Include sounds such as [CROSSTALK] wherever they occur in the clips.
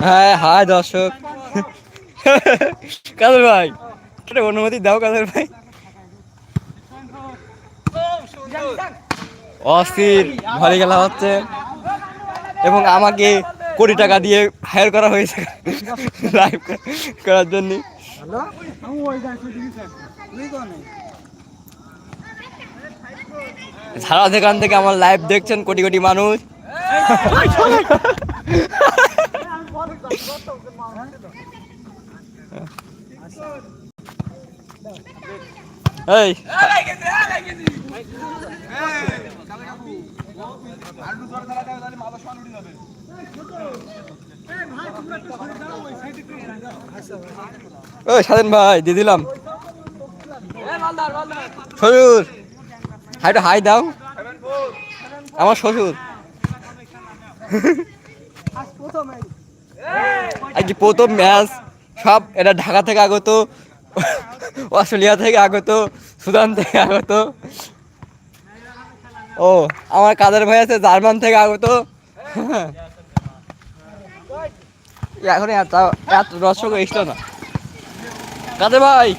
হ্যাঁ হাই দর্শক। কাদের ভাই? অনুমতি দাও কাদের ভাই। অস্থির ভালো খেলা হচ্ছে। এবং আমাকে কোটি টাকা দিয়ে হায়ার করা হয়েছে লাইভ করার জন্য। সারা সেখান থেকে আমার লাইভ দেখছেন কোটি কোটি মানুষ। এই। ভাই দিয়ে দিলাম। হাইটা হাই দাও। আমার শ্বশুর। আর প্রথম ম্যাচ, সব এটা ঢাকা থেকে আগত, অস্ট্রেলিয়া থেকে আগত, সুদান থেকে আগত। ও, আমার কাদের ভাই আছে, জার্মান থেকে আগত। এখন এত এত দর্শক এসলো না। কাদের ভাই?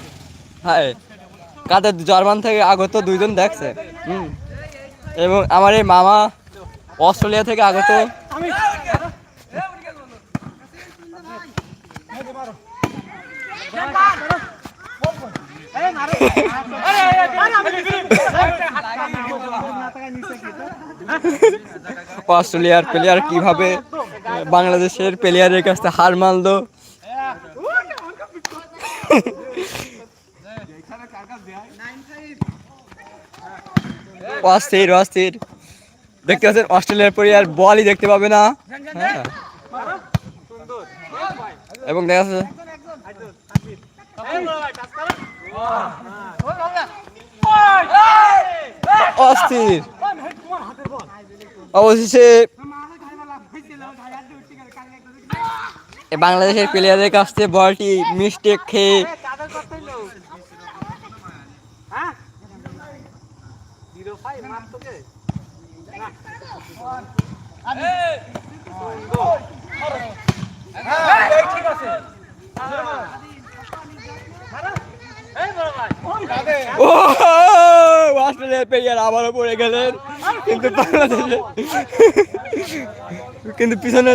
হ্যাঁ। কাদের জার্মান থেকে আগত দুইজন দেখছে। এবং আমার এই মামা অস্ট্রেলিয়া থেকে আগত। অস্ট্রেলিয়ার প্লেয়ার কীভাবে, বাংলাদেশের প্লেয়ারের কাছে হার মানলো? অস্থির অস্থির। দেখতে পাচ্ছেন, অস্ট্রেলিয়ার প্লেয়ার বলই দেখতে পাবে না। হ্যাঁ। এবং দেখা যাচ্ছে অস্থির। অবশেষে বাংলাদেশের প্লেয়ারের কাছ থেকে বলটি মিস্টেক খেয়ে ও অস্ট্রেলিয়ার প্লেয়ার আবারও পড়ে গেলেন। কিন্তু কিন্তু পিছনে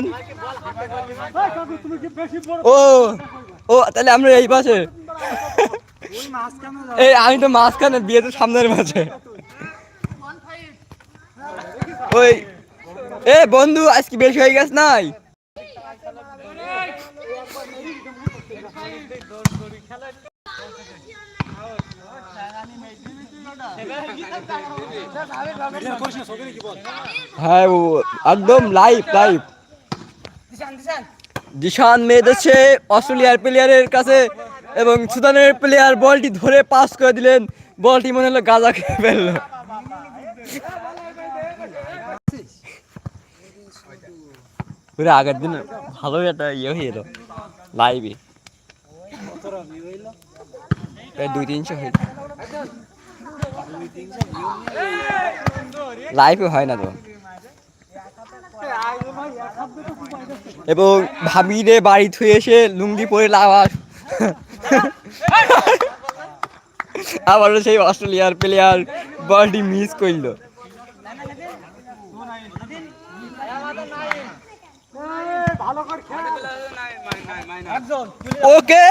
ও ও, তাহলে আমরা এই পাশে এই, আমি তো মাঝখানে বিয়ে তো সামনের মাঝে। ওই, এ বন্ধু, আজকে বেশি হয়ে গেছে নাই? হ্যাঁ একদম লাইভ লাইভ দিশান মেয়েদেছে অস্ট্রেলিয়ার প্লেয়ারের কাছে এবং সুদানের প্লেয়ার বলটি ধরে পাস করে দিলেন। বলটি মনে হলো গাজা খেয়ে ফেলল। পুরো আগের দিন ভালো একটা ইয়ে হয়ে এলো লাইভে দুই তিনশো হয়ে লাইভে হয় না তো। এবং ভাবিরে বাড়ি থুয়ে এসে লুঙ্গি পরে লাওয়া আবারও সেই অস্ট্রেলিয়ার প্লেয়ার বলটি মিস করল। ওকে।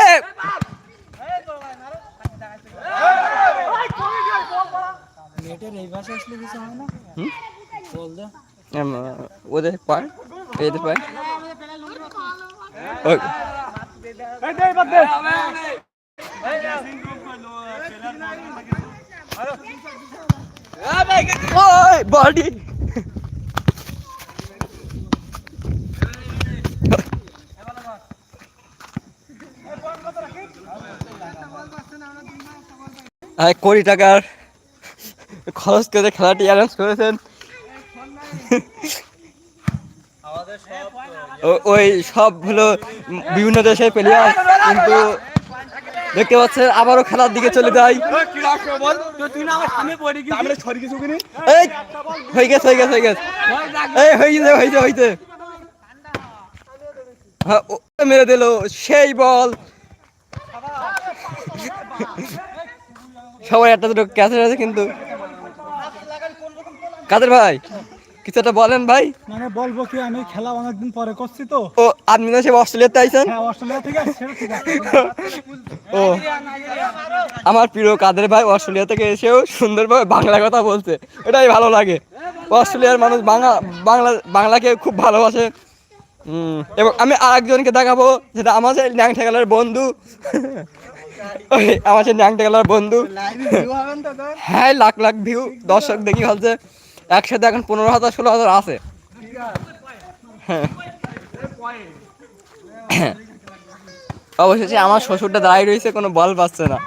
নেটের এই পাশে আসলে কিছু হয় না? বল দে। ওদের পয়েন্ট এদের ওকে ওই। এক কোটি টাকার খরচ করে খেলাটি অ্যারেঞ্জ করেছেন। ওই সব হলো বিভিন্ন দেশের প্লেয়ার কিন্তু দেখতে পাচ্ছেন আবারও খেলার দিকে চলে যাই হয়ে গেছে হয়ে গেছে হয়ে গেছে। এই, হয়ে হয়েছে হয়েছে হ্যাঁ মেরে দিল, সেই বল। সবাই একটা দুটো ক্যাচের আছে কিন্তু। কাদের ভাই? কিছু একটা বলেন ভাই। মানে বলব কি আমি খেলা অনেকদিন পরে করছি তো। ও আপনি তো সে অস্ট্রেলিয়াতে আইছেন? হ্যাঁ অস্ট্রেলিয়া ও আমার প্রিয় কাদের ভাই অস্ট্রেলিয়া থেকে এসেও সুন্দরভাবে বাংলা কথা বলছে। এটাই ভালো লাগে। অস্ট্রেলিয়ার মানুষ বাংলা বাংলা বাংলাকে খুব ভালোবাসে। এবং আমি আরেকজনকে দেখাবো যেটা আমার সেই ন্যাং বন্ধু। আমার সেই ন্যাং ঠেকালার বন্ধু। হ্যাঁ লাখ লাখ ভিউ দর্শক দেখি ফেলছে একসাথে এখন পনেরো হাজার ষোলো হাজার আছে। অবশেষে আমার শ্বশুরটা দাঁড়িয়ে রয়েছে কোনো বল পাচ্ছে না।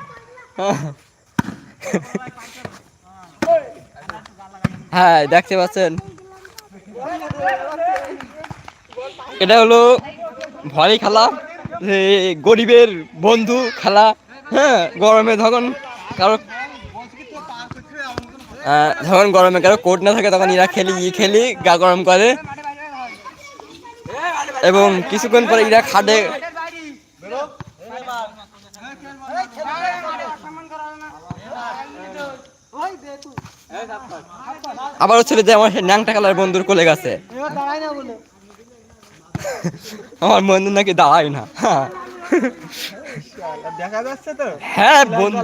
হ্যাঁ দেখতে পাচ্ছেন। এটা হলো ভলি খেলা। গরিবের বন্ধু খেলা হ্যাঁ গরমে যখন কারও আহ, যখন গরমে কারও কোট না থাকে তখন এরা খেলি ই খেলি গা গরম করে। এবং কিছুক্ষণ পরে এরা খাটে। আবারও ছেলে যায় আমার ন্যাংটা কালার বন্ধুর কোলে গেছে। [LAUGHS] আমার বন্ধু নাকি দাঁড়ায় না। হ্যাঁ। দেখা যাচ্ছে তো হ্যাঁ বন্ধু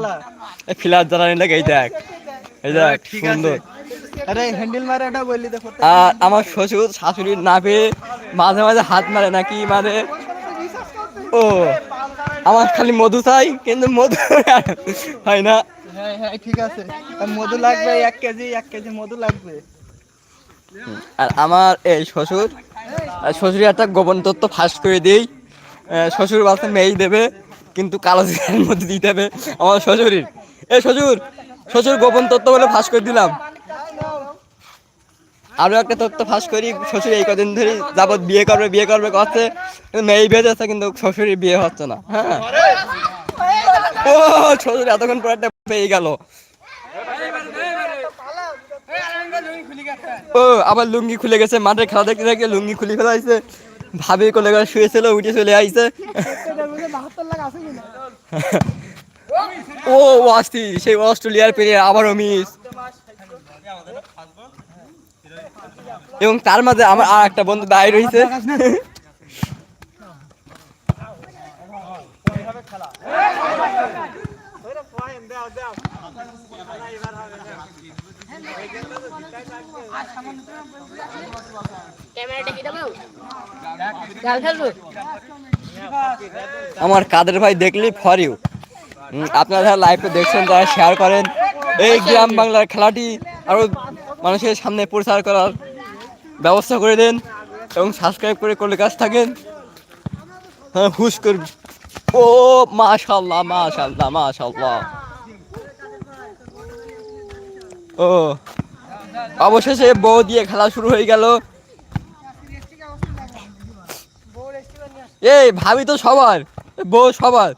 ফিলার জ্বালানি লাগে এই দেখ। এই দেখ সুন্দর। আরে হ্যান্ডেল মারে এটা বললি দেখো আর আমার শ্বশুর শাশুড়ি না পেয়ে মাঝে মাঝে হাত মারে নাকি মানে ও আমার খালি মধু চাই কিন্তু মধু [LAUGHS] হয় না। হ্যাঁ হ্যাঁ ঠিক আছে। মধু লাগবে এক কেজি এক কেজি মধু লাগবে। আর আমার এই শ্বশুর আর শ্বশুরের একটা গোপন তথ্য ফাঁস করে দিই। শ্বশুর বাচ্চা মেয়েই দেবে, কিন্তু কালো জিরার মধ্যে দিতে হবে আমার শ্বশুরের। এই শ্বশুর শ্বশুর গোপন তথ্য বলে ফাঁস করে দিলাম। আরও একটা তথ্য ফাঁস করি, শ্বশুর এই কদিন ধরে যাবৎ বিয়ে করবে বিয়ে করবে, করছে। মেয়েই মেয়ে বিয়ে যাচ্ছে কিন্তু শ্বশুরের বিয়ে হচ্ছে না হ্যাঁ। ও, শ্বশুর এতক্ষণ পর একটা পেয়ে গেল। ও আবার লুঙ্গি খুলে গেছে মাঠে খেলা দেখতে দেখে লুঙ্গি খুলে ফেলাইছে ভাবি কোলে করে শুয়েছিল উঠে চলে আইছে। ও অস্থির সেই অস্ট্রেলিয়ার প্লেয়ার আবারও মিস এবং তার মাঝে আমার আর একটা বন্ধু দাঁড়িয়ে রয়েছে। [LAUGHS] খেল। আমার কাদের ভাই দেখলি ফর ইউ আপনারা লাইভে দেখছেন তারা শেয়ার করেন, এই গ্রাম বাংলার খেলাটি আরও মানুষের সামনে প্রচার করার ব্যবস্থা করে দেন এবং সাবস্ক্রাইব করে করলে কাজ থাকেন। হ্যাঁ হুশ করবি ও, মাশাল্লাহ মাশাল্লাহ মাশাল্লাহ। ও। অবশেষে বউ দিয়ে খেলা শুরু হয়ে গেল। এই ভাবি তো সবার। বউ সবার।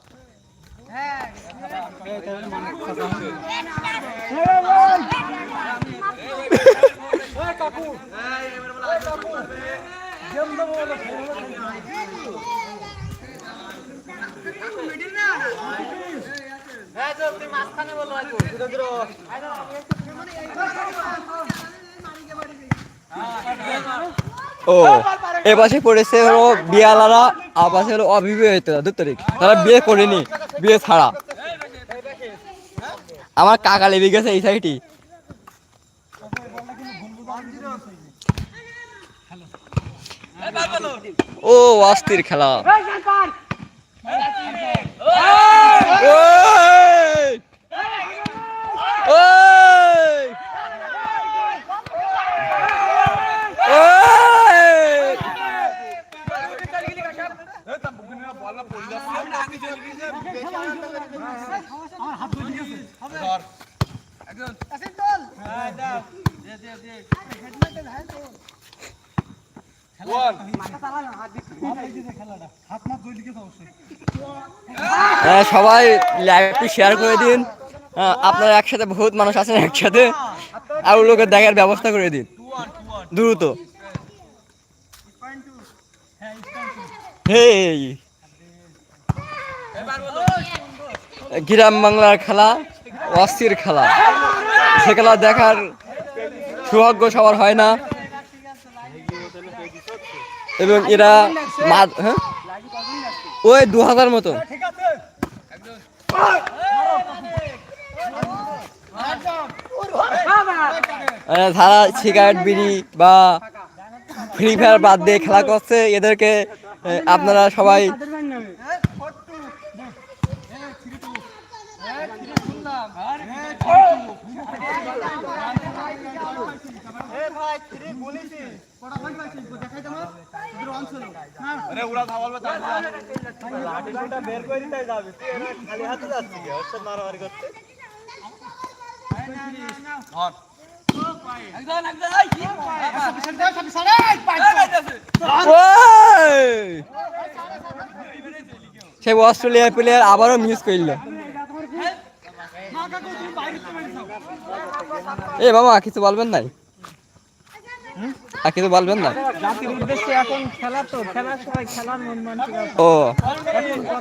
ও এ পাশে পড়েছে হলো বিয়ালারা আর পাশে হলো অবিবাহিত দু তারিখ। তারা বিয়ে করেনি বিয়ে ছাড়া। আমার কাকা লেগে গেছে এই সাইডটি ও অস্থির খেলা ওই! ওই! ওই! হ্যাঁ, সবাই লাইভটি শেয়ার করে দিন। হ্যাঁ, আপনারা একসাথে বহুত মানুষ আছেন একসাথে। আর লোকের দেখার ব্যবস্থা করে দিন। দ্রুত। গ্রাম বাংলার খেলা অস্থির খেলা। সে খেলা দেখার সৌভাগ্য সবার হয় না। এবং এরা হ্যাঁ ওই দু হাজার মতো যারা সিগারেট বিড়ি বা ফ্রি ফায়ার বাদ দিয়ে খেলা করছে, এদেরকে আপনারা সবাই ওই! সেই অস্ট্রেলিয়ার প্লেয়ার আবারও মিস করল। এ বাবা কিছু বলবেন নাই? আর কিছু বলবেন না? ও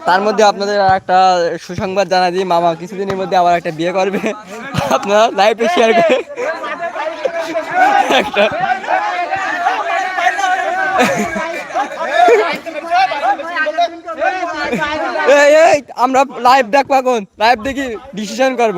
তার মধ্যে আপনাদের একটা সুসংবাদ জানা দিই। মামা কিছুদিনের মধ্যে আবার একটা বিয়ে করবে। আপনারা লাইভে শেয়ার করে একটা আমরা লাইভ দেখব এখন লাইভ দেখি ডিসিশন করব।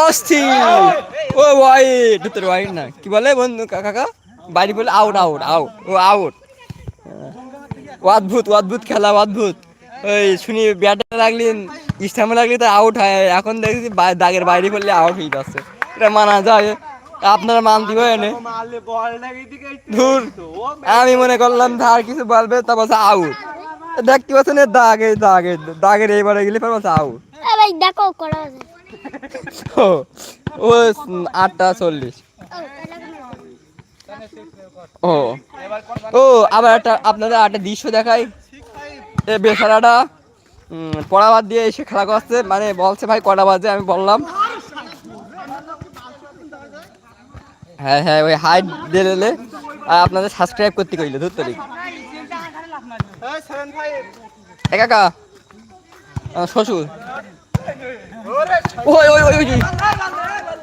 অস্থির। ও ওয়াইড তোর ওয়াইড না। কি বলে বন্ধু কাকা? বাড়ি বলে আউট আউট আউট ও আউট অদ্ভুত অদ্ভুত খেলা অদ্ভুত। ওই শুনি ব্যাটে লাগলি স্টামে লাগলি তো আউট হয়। এখন দেখছি দাগের বাইরে করলে আউট হয়ে যাচ্ছে। এটা মানা যায়। আপনারা মান দিব এনে ধুর আমি মনে করলাম ধার কিছু বলবে তারপর আউট দেখতে পাচ্ছেন দাগে দাগে দাগের এইবারে গেলে পর আউট দেখো ও আটটা চল্লিশ। ও ও আবার একটা আপনাদের একটা দৃশ্য দেখাই এ বেচারাটা পড়া বাদ দিয়ে এসে খেলা করছে মানে বলছে ভাই কটা বাজে আমি বললাম হ্যাঁ হ্যাঁ ওই হাইট দিলে আর আপনাদের সাবস্ক্রাইব করতে কইলে ধরতে দিই এ কাকা শ্বশুর ওই ওই ওই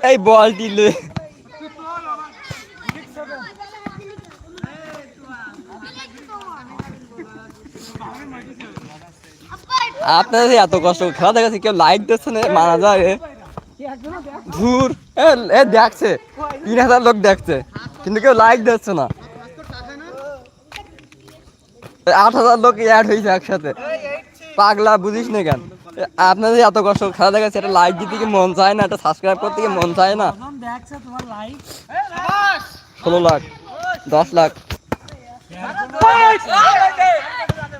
এই বল দিলে আপনাদের এত কষ্ট খেলা দেখাচ্ছে কেউ লাইক দিচ্ছে না মানা যায় ধুর এ দেখছে তিন হাজার লোক দেখছে কিন্তু কেউ লাইক দিচ্ছে না আট হাজার লোক অ্যাড হয়েছে একসাথে পাগলা বুঝিস না কেন আপনাদের এত কষ্ট খেলা দেখাচ্ছে এটা লাইক দিতে কি মন চায় না এটা সাবস্ক্রাইব করতে কি মন চায় না ষোলো লাখ দশ লাখ।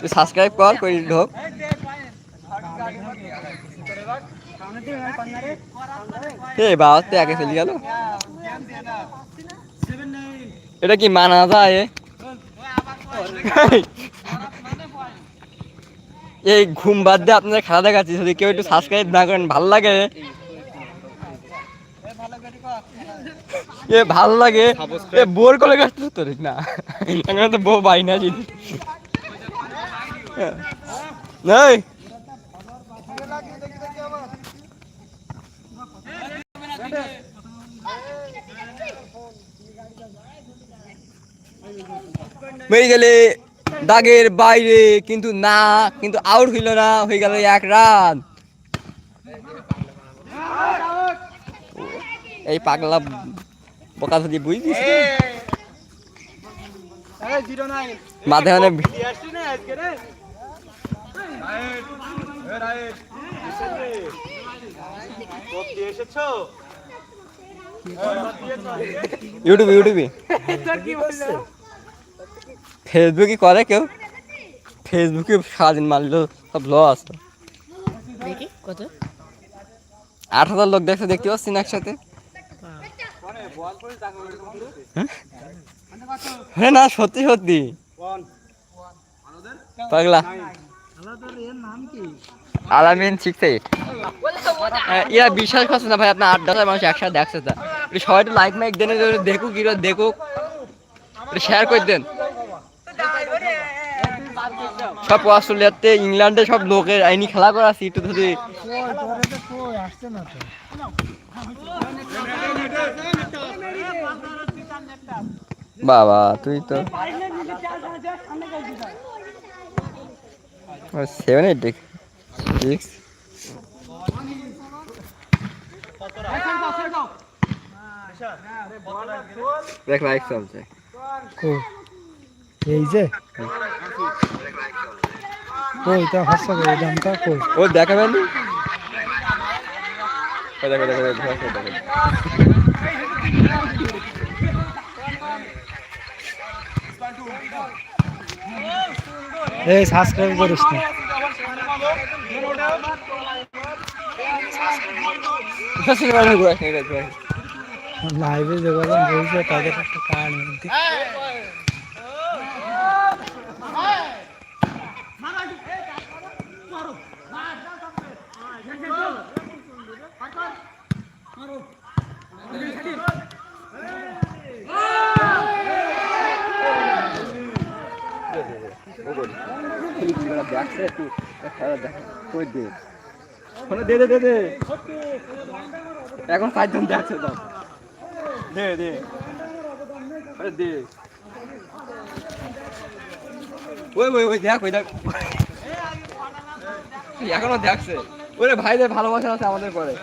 তুই সাবস্ক্রাইব কর, করি ঢোক। এ বাবা তো একে ফেলি গেল? এটা কি মানা যায় [LAUGHS] এই ঘুম বাদ দিয়ে আপনাদের খেলা দেখাচ্ছি, যদি কেউ একটু সাবস্ক্রাইব না করেন, ভালো লাগে। এ ভালো লাগে। এ বোর করে গাছ তো না। তো বউ বাই না [LAUGHS] নাই। মেরে গেলে দাগের বাইরে কিন্তু না কিন্তু আউট হইল না হয়ে গেল এক রান এই পাগলা বোকা জিরো নাইন। মাঝে মানে আসছি না আজকে রে এসেছ ইউটিউবে ইউটিউবে। ফেসবুকে করে কেউ? ফেসবুকে সারাদিন মারলো সব লস দেখি কত? আট হাজার লোক দেখছে দেখতে পাচ্ছি না একসাথে। হ্যাঁ? হ্যাঁ না সত্যি সত্যি। পাগলা। আলামিন এইট ইয়া বিশ্বাস করছে না ভাই আপনার আট দশ মানুষ একসাথে দেখছে তা। সবাই একটু লাইক মাইক দেন দেখুক কি দেখুক। শেয়ার করে দেন। সব অস্ট্রেলিয়াতে, ইংল্যান্ডে সব লোকের আইনি খেলা করা আছে, একটু যদি বাবা, তুই তো সেভেন এইট সিক্স দেখ লাইক চলছে। এই যে? কই তা হাসা করে দামটা কই? ও দেখাবেন দেখো দেখো দেখো দেখো দেখো এই সাবস্ক্রাইব করিস না। সাবস্ক্রাইব করে ঘুরে আসেন এটা লাইভে যোগাযোগ বলছে তাদের একটা কার্ড দে? দে দে দে এখন চারজন দেখছে তো দে দে। আরে দে। ওই ওই ওই, দেখ ওই, দেখ। এখনও দেখছে। ওরে ভাইদের ভালোবাসা আছে আমাদের পরে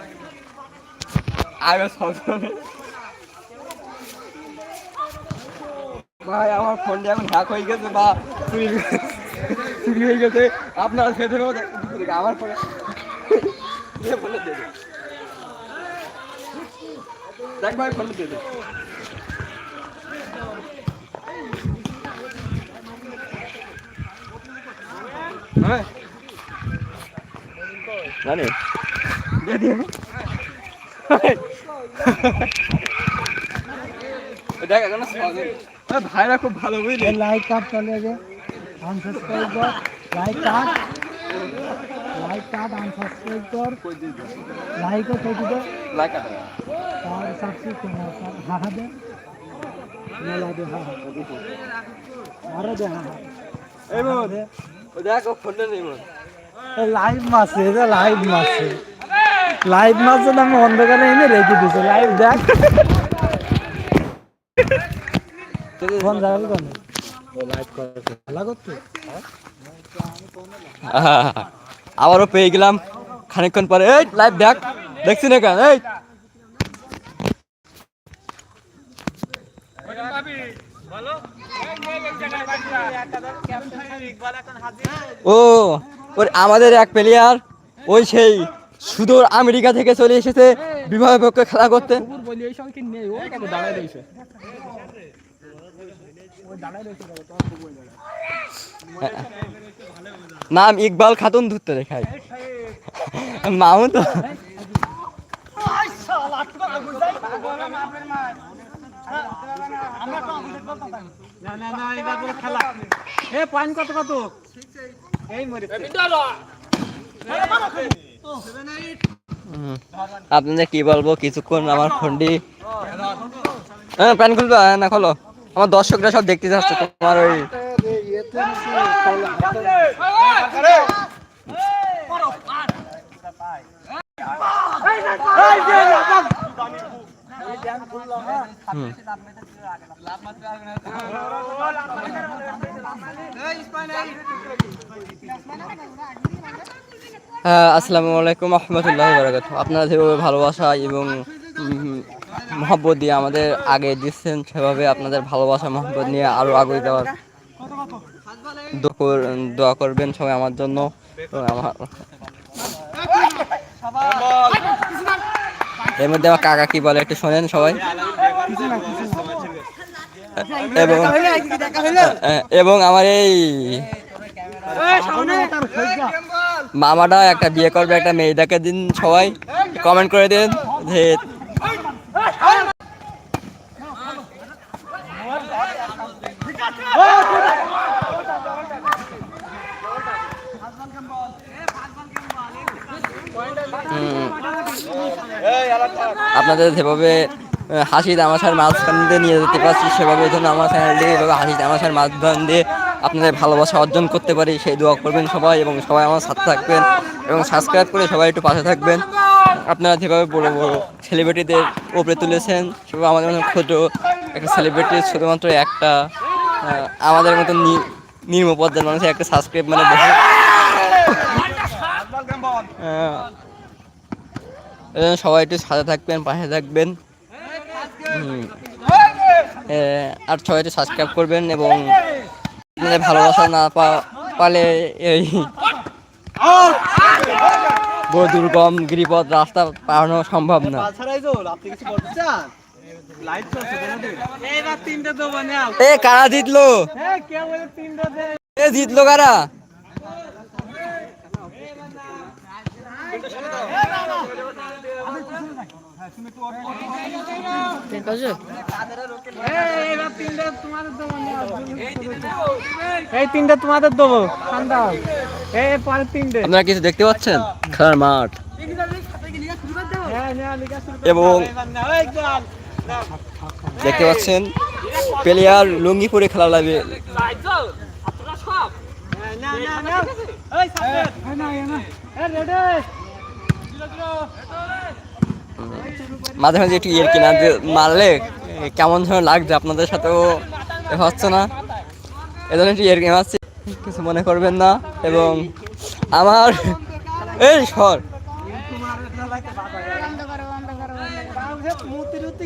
আগে সব ভাই, আমার ফোনটা এখন হ্যাক হয়ে গেছে, বা চুরি চুরি হয়ে গেছে। আপনার খেতে আমার পরে। এ বলে দে দে। দেখ ভাই ফোনটা দে দে। হ্যাঁ। জানি। দে দে। দেখ, এখন সহজে ভাইরা খুব ভালো, বুঝলি? লাইক কাট চলে গে আনসাবস্ক্রাইব কর like cut like cut unsubscribe কর লাইক ও কেটে দে লাইক আর সাবস্ক্রাইব কর হা হা দে না লা দে হা হা আরে দে হা হা এই ও দেখ ও নেই মোর লাইভ মাসে এটা লাইভ মাসে লাইভ মাসে আমি অন্ধকারে এনে রেখে দিছি লাইভ দেখ ফোন জাগালি কোন আবারও পেয়ে গেলাম খানিকক্ষণ পরে। এই লাইভ দেখ, দেখছি না কেন, এই। ও, ওর আমাদের এক প্লেয়ার ওই সেই সুদূর আমেরিকা থেকে চলে এসেছে, বিবাহের পক্ষে খেলা করতে। নাম ইকবাল খাতুন ধরতে দেখায় মামু তো। পয়েন্ট কি বলব কিছুক্ষণ আমার ফোনটি হ্যাঁ প্যান খুলবে হ্যাঁ, না খোলো। আমার দর্শকরা সব দেখতে যাচ্ছে তোমার ওই হ্যাঁ আসসালামু আলাইকুম, রহমতুল্লাহ বারাকাত আপনারা যেভাবে ভালোবাসা এবং মহব্বত দিয়ে আমাদের আগে দিচ্ছেন সেভাবে আপনাদের ভালোবাসা, মহব্বত নিয়ে আরও আগে যাওয়ার দোয়া কর- দোয়া করবেন সবাই আমার জন্য আমার এর মধ্যে আমার কাকা কি বলে একটু শোনেন সবাই এবং এবং আমার এই মামাটা একটা বিয়ে করবে, একটা মেয়েটাকে দিন সবাই কমেন্ট করে দিন যে। আপনাদের যেভাবে হাসি তামাশার মাঝখান দিয়ে নিয়ে যেতে পারছি, সেভাবে যেন আমার চ্যানেলটি এভাবে হাসি তামাশার মাঝখান দিয়ে আপনাদের ভালোবাসা অর্জন করতে পারি, সেই দোয়া করবেন সবাই এবং সবাই আমার সাথে থাকবেন এবং সাবস্ক্রাইব করে সবাই একটু পাশে থাকবেন। আপনারা যেভাবে বড় বড় সেলিব্রিটিদের উপরে তুলেছেন সেভাবে আমাদের মতো ক্ষুদ্র একটা সেলিব্রিটি শুধুমাত্র একটা আমাদের মতো নি- নিম্ন পর্যায়ের মানুষের একটা সাবস্ক্রাইব মানে আহ, সবাই একটু সাথে থাকবেন পাশে থাকবেন। আর সবাই একটু সাবস্ক্রাইব করবেন এবং ভালোবাসা না পালে এই বহু দুর্গম গিরিপথ রাস্তা পারানো সম্ভব না। এ কারা জিতলো? এ কে বলে তিনটে দে? এ জিতলো কারা? প্যান এই তিনটে তোমাদের দেবো। ঠান্ডা। এই পরের তিনটে। আপনারা কিছু দেখতে পাচ্ছেন? খেলার মাঠ। এবং দেখতে পাচ্ছেন প্লেয়ার লুঙ্গি পরে খেলা লাগবে। না মাঝে মাঝে একটু ইয়ের কিনা মারলে কেমন যেন লাগছে, আপনাদের সাথেও হচ্ছে না। এজন্য একটু ইয়ের কিনা মারছি কিছু মনে করবেন না। এবং আমার এই সর। মূর্তি টুর্তি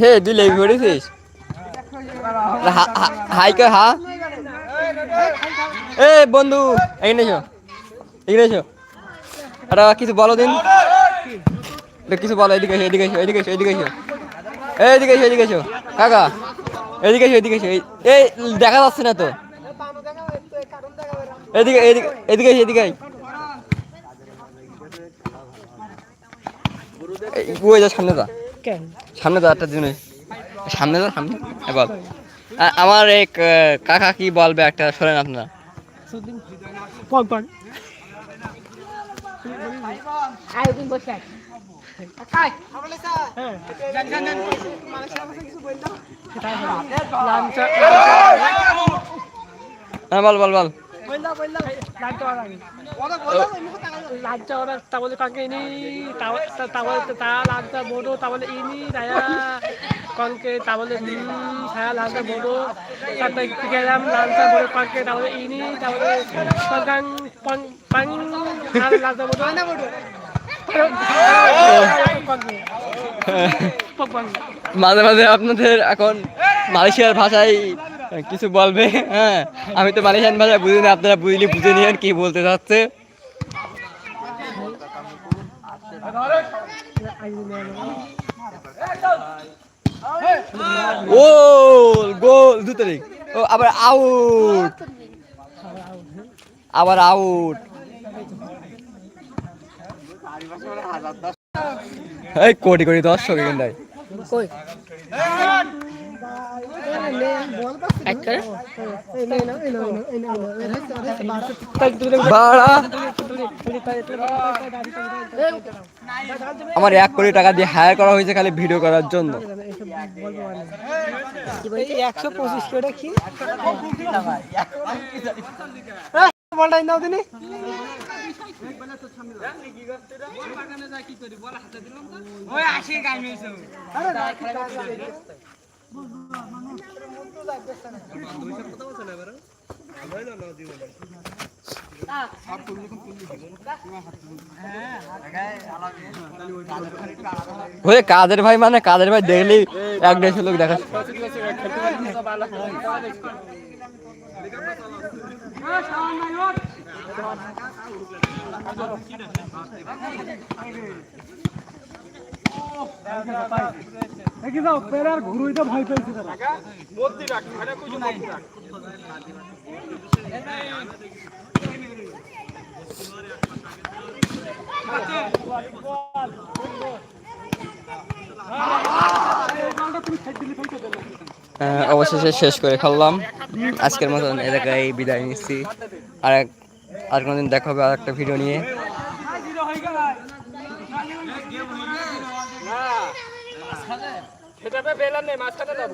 হে, তুই লেবি পড়েছিস হাই কে হা। এ, বন্ধু এখানে এসো। এখানে এসো। একটা কিছু বলো দিন। কিছু বলো, এদিকে এসো এদিকে এসো এদিকে এসো এদিকে এসো। এদিকে এসো এদিকে এসো। কাকা, এদিকে এসো এদিকে এসো। এই- দেখা যাচ্ছে না তো। এদিকে এদিকে এদিকে এদিকে আয়। এই, ওই যা সামনে যা। কেন? সামনে যা একটা জিনিস সামনে যা সামনে। হ্যাঁ, বল। আমার এক কাকা কি বলবে একটা শোনেন আপনারা। আয়। হ্যাঁ বল বল বল। লাঞ্চা ওরা তাবলে কাকে ইনি? তাবলে তা লাঞ্চা বড়ো তাবলে ইনি রায়া। কনকে তাবলে নি সায়া লাঞ্চা বড়ো। তাতে গেলাম লাঞ্চা বড়ো কনকে তাবলে ইনি তাবলে কনকাং পং পাং লাঞ্চা বড়ো। না বড়ো। মাঝে মাঝে আপনাদের এখন মালয়েশিয়ার ভাষায় কিছু বলবে? হ্যাঁ আমি তো মালয়েশিয়ান ভাষায় বুঝি না, আপনারা বুঝলি বুঝে নিয়েন কি বলতে চাচ্ছে। ও গোল, দু তারিখ। ও, আবার আউট আবার আউট এই কোটি কোটি দর্শক এখানটায়। আমার এক কোটি টাকা দিয়ে হায়ার করা হয়েছে খালি ভিডিও করার জন্য একশো পঁচিশ করে কি বলটাই নাও দিনি ওই কাদের ভাই মানে কাদের ভাই দেখলেই এক দেড়শো লোক দেখা। দেখি পেরার ঘুরুইটা ভয় পেয়েছে তারা আহ, অবশেষে শেষ করে খেললাম আজকের মতন এলাকায় বিদায় নিচ্ছি। আর এক আর কোনদিন দেখা হবে আর একটা ভিডিও নিয়ে। সেটাতে বেলার নেই মাঝখানে যাব।